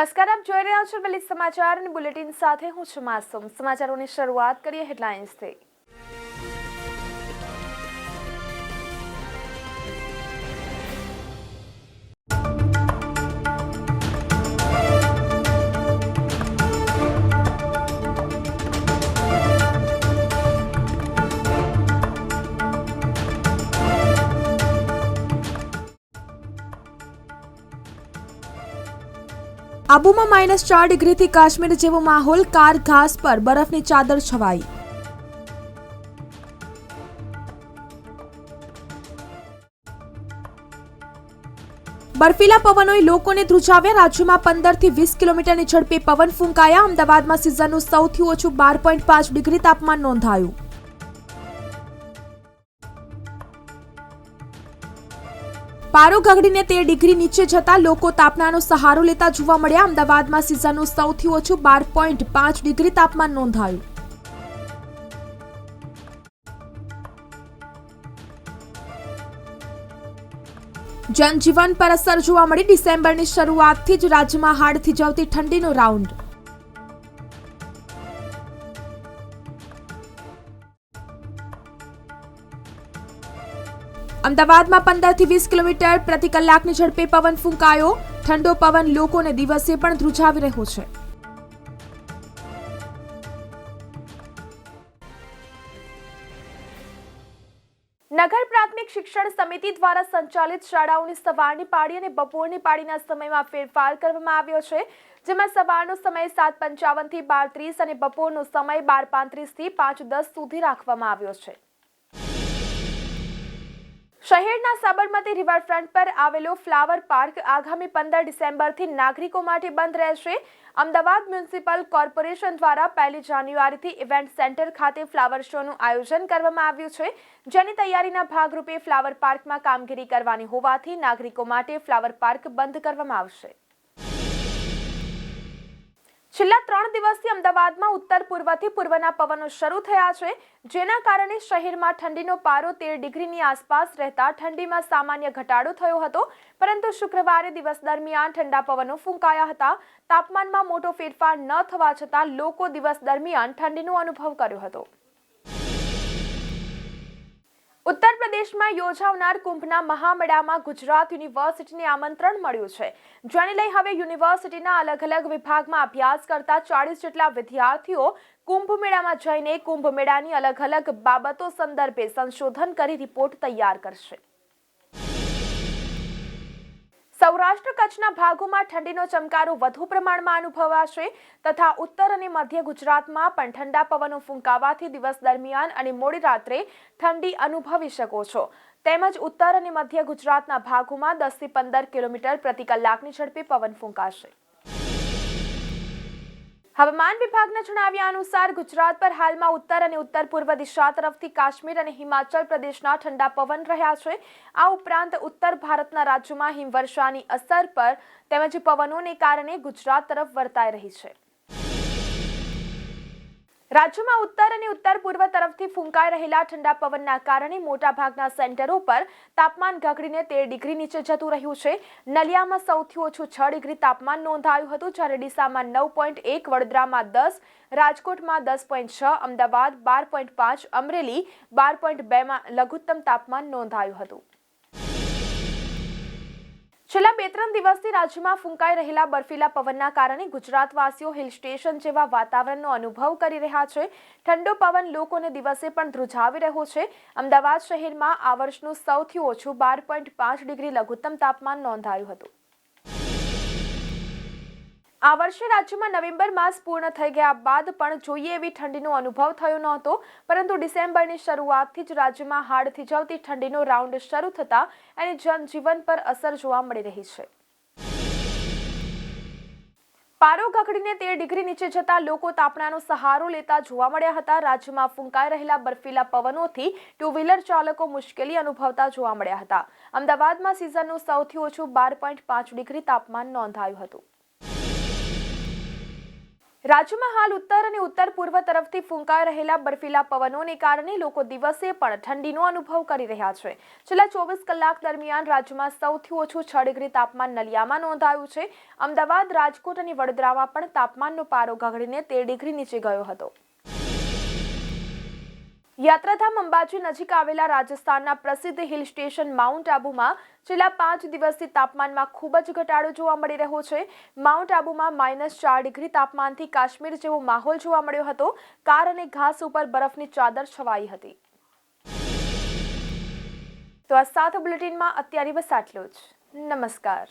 નમસ્કાર, આપ જોઈ રહ્યા છો બલિત સમાચાર અને બુલેટિન સાથે હું છું માસુમ. સમાચારોની શરૂઆત કરીએ હેડલાઇન્સથી. આબુમાં માઇનસ ચાર ડિગ્રીથી કાશ્મીર જેવો માહોલ, કાર ઘાસ પર બરફની ચાદર છવાઈ. બર્ફીલા પવનોએ લોકોને ધ્રુજાવ્યા. રાજ્યમાં પંદરથી વીસ કિલોમીટરની ઝડપે પવન ફૂંકાયા. અમદાવાદમાં સિઝનનું સૌથી ઓછું બાર પોઈન્ટ પાંચ ડિગ્રી તાપમાન નોંધાયું. પારો ગગડીને તેર ડિગ્રી નીચે જતા લોકો તાપમાનનો સહારો લેતા જોવા મળ્યા. અમદાવાદમાં સિઝનનું સૌથી ઓછું બાર પોઈન્ટ પાંચ ડિગ્રી તાપમાન નોંધાયું. જનજીવન પર અસર જોવા મળી. ડિસેમ્બરની શરૂઆતથી જ રાજ્યમાં હાડ થીજવતી ઠંડીનો રાઉન્ડ. અમદાવાદમાં પંદરથી વીસ કિલોમીટર પ્રતિ કલાકની ઝડપે પવન ફૂંકાયો. ઠંડો પવન લોકોને દિવસે પણ ધ્રુજાવી રહ્યો છે. નગર પ્રાથમિક શિક્ષણ સમિતિ દ્વારા સંચાલિત શાળાઓની સવારની પાળી અને બપોરની પાળીના સમયમાં ફેરફાર કરવામાં આવ્યો છે, જેમાં સવારનો સમય સાત પંચાવનથી બાર ત્રીસ અને બપોરનો સમય બાર પાંત્રીસથી પાંચ દસ સુધી રાખવામાં આવ્યો છે. શહેરના સાબરમતી રિવરફ્રન્ટ પર આવેલો ફ્લાવર પાર્ક આગામી પંદર ડિસેમ્બરથી નાગરિકો માટે બંધ રહેશે. અમદાવાદ મ્યુનિસિપલ કોર્પોરેશન દ્વારા પહેલી જાન્યુઆરીથી ઇવેન્ટ સેન્ટર ખાતે ફ્લાવર શોનું આયોજન કરવામાં આવ્યું છે, જેની તૈયારીના ભાગરૂપે ફ્લાવર પાર્કમાં કામગીરી કરવાની હોવાથી નાગરિકો માટે ફ્લાવર પાર્ક બંધ કરવામાં આવશે. છેલ્લા ત્રણ દિવસથી અમદાવાદમાં ઉત્તર પૂર્વથી પૂર્વના પવનો શરૂ થયા છે, જેના કારણે શહેરમાં ઠંડીનો પારો તેર ડિગ્રીની આસપાસ રહેતા ઠંડીમાં સામાન્ય ઘટાડો થયો હતો, પરંતુ શુક્રવારે દિવસ દરમિયાન ઠંડા પવનો ફૂંકાયા હતા. તાપમાનમાં મોટો ફેરફાર ન થવા છતાં લોકો દિવસ દરમિયાન ઠંડીનો અનુભવ કર્યો હતો. ઉત્તર પ્રદેશમાં યોજાનાર કુંભના મહામેળામાં ગુજરાત યુનિવર્સિટીને આમંત્રણ મળ્યું છે. જેને લઈ હવે યુનિવર્સિટીના અલગ અલગ વિભાગમાં અભ્યાસ કરતા ચાળીસ જેટલા વિદ્યાર્થીઓ કુંભ મેળામાં જઈને કુંભ મેળાની અલગ અલગ બાબતો સંદર્ભે સંશોધન કરી રિપોર્ટ તૈયાર કરશે. સૌરાષ્ટ્ર કચ્છના ભાગોમાં ઠંડીનો ચમકારો વધુ પ્રમાણમાં અનુભવાશે તથા ઉત્તર અને મધ્ય ગુજરાતમાં પણ ઠંડા પવનો ફૂંકાવાથી દિવસ દરમિયાન અને મોડી રાત્રે ઠંડી અનુભવી શકો છો. તેમજ ઉત્તર અને મધ્ય ગુજરાતના ભાગોમાં દસથી પંદર કિલોમીટર પ્રતિ કલાકની ઝડપે પવન ફૂંકાશે. હવામાન વિભાગના જણાવ્યા અનુસાર ગુજરાત પર હાલમાં ઉત્તર અને ઉત્તર પૂર્વ દિશા તરફથી કાશ્મીર અને હિમાચલ પ્રદેશના ઠંડા પવન રહ્યા છે. આ ઉપરાંત ઉત્તર ભારતના રાજ્યોમાં હિમવર્ષાની અસર પર તેમજ પવનોને કારણે ગુજરાત તરફ વર્તાઈ રહી છે. રાજ્યમાં ઉત્તર અને ઉત્તર પૂર્વ તરફથી ફૂંકાઈ રહેલા ઠંડા પવનના કારણે મોટાભાગના સેન્ટરો પર તાપમાન ગગડીને તેર ડિગ્રી નીચે જતું રહ્યું છે. નલિયામાં સૌથી ઓછું છ ડિગ્રી તાપમાન નોંધાયું હતું, જ્યારે ડીસામાં નવ પોઈન્ટ એક, વડોદરામાં દસ, રાજકોટમાં દસ પોઈન્ટ છ, અમદાવાદ બાર પોઈન્ટ પાંચ, અમરેલી બાર પોઈન્ટ બેમાં લઘુત્તમ તાપમાન નોંધાયું હતું. છેલ્લા બે ત્રણ દિવસથી રાજ્યમાં ફૂંકાઈ રહેલા બર્ફીલા પવનના કારણે ગુજરાતવાસીઓ હિલ સ્ટેશન જેવા વાતાવરણનો અનુભવ કરી રહ્યા છે. ઠંડો પવન લોકોને દિવસે પણ ધ્રુજાવી રહ્યો છે. અમદાવાદ શહેરમાં આ વર્ષનું સૌથી ઓછું બાર પોઈન્ટ પાંચ ડિગ્રી લઘુત્તમ તાપમાન નોંધાયું હતું. આ વર્ષે રાજ્યમાં નવેમ્બર માસ પૂર્ણ થઈ ગયા બાદ પણ જોઈએ એવી ઠંડીનો અનુભવ થયો નહોતો, પરંતુ ડિસેમ્બરની શરૂઆતથી જ રાજ્યમાં હાડ થીજવતી ઠંડીનો રાઉન્ડ શરૂ થતા એની જનજીવન પર અસર જોવા મળી રહી છે. પારો ગગડીને તેર ડિગ્રી નીચે જતા લોકો તાપણાનો સહારો લેતા જોવા મળ્યા હતા. રાજ્યમાં ફૂંકાઈ રહેલા બર્ફીલા પવનોથી ટુ વ્હીલર ચાલકો મુશ્કેલી અનુભવતા જોવા મળ્યા હતા. અમદાવાદમાં સિઝનનું સૌથી ઓછું બાર પોઈન્ટ પાંચ ડિગ્રી તાપમાન નોંધાયું હતું. રાજ્યમાં હાલ ઉત્તર અને ઉત્તર પૂર્વ તરફથી ફૂંકાઈ રહેલા બર્ફીલા પવનોને કારણે લોકો દિવસે પણ ઠંડીનો અનુભવ કરી રહ્યા છે. છેલ્લા ચોવીસ કલાક દરમિયાન રાજ્યમાં સૌથી ઓછું છ ડિગ્રી તાપમાન નલિયામાં નોંધાયું છે. અમદાવાદ, રાજકોટ અને વડોદરામાં પણ તાપમાનનો પારો ગગડીને તેર ડિગ્રી નીચે ગયો હતો. યાત્રાધામ અંબાજી નજીક આવેલા રાજસ્થાનના પ્રસિદ્ધ હિલ સ્ટેશન માઉન્ટ આબુમાં છેલ્લા પાંચ દિવસથી તાપમાનમાં ખૂબ જ ઘટાડો જોવા મળી રહ્યો છે. માઉન્ટ આબુમાં માઇનસ ચાર ડિગ્રી તાપમાનથી કાશ્મીર જેવો માહોલ જોવા મળ્યો હતો. કાર અને ઘાસ ઉપર બરફની ચાદર છવાઈ હતી. તો આ સાત બુલેટિનમાં અત્યારે બસ આટલું જ. નમસ્કાર.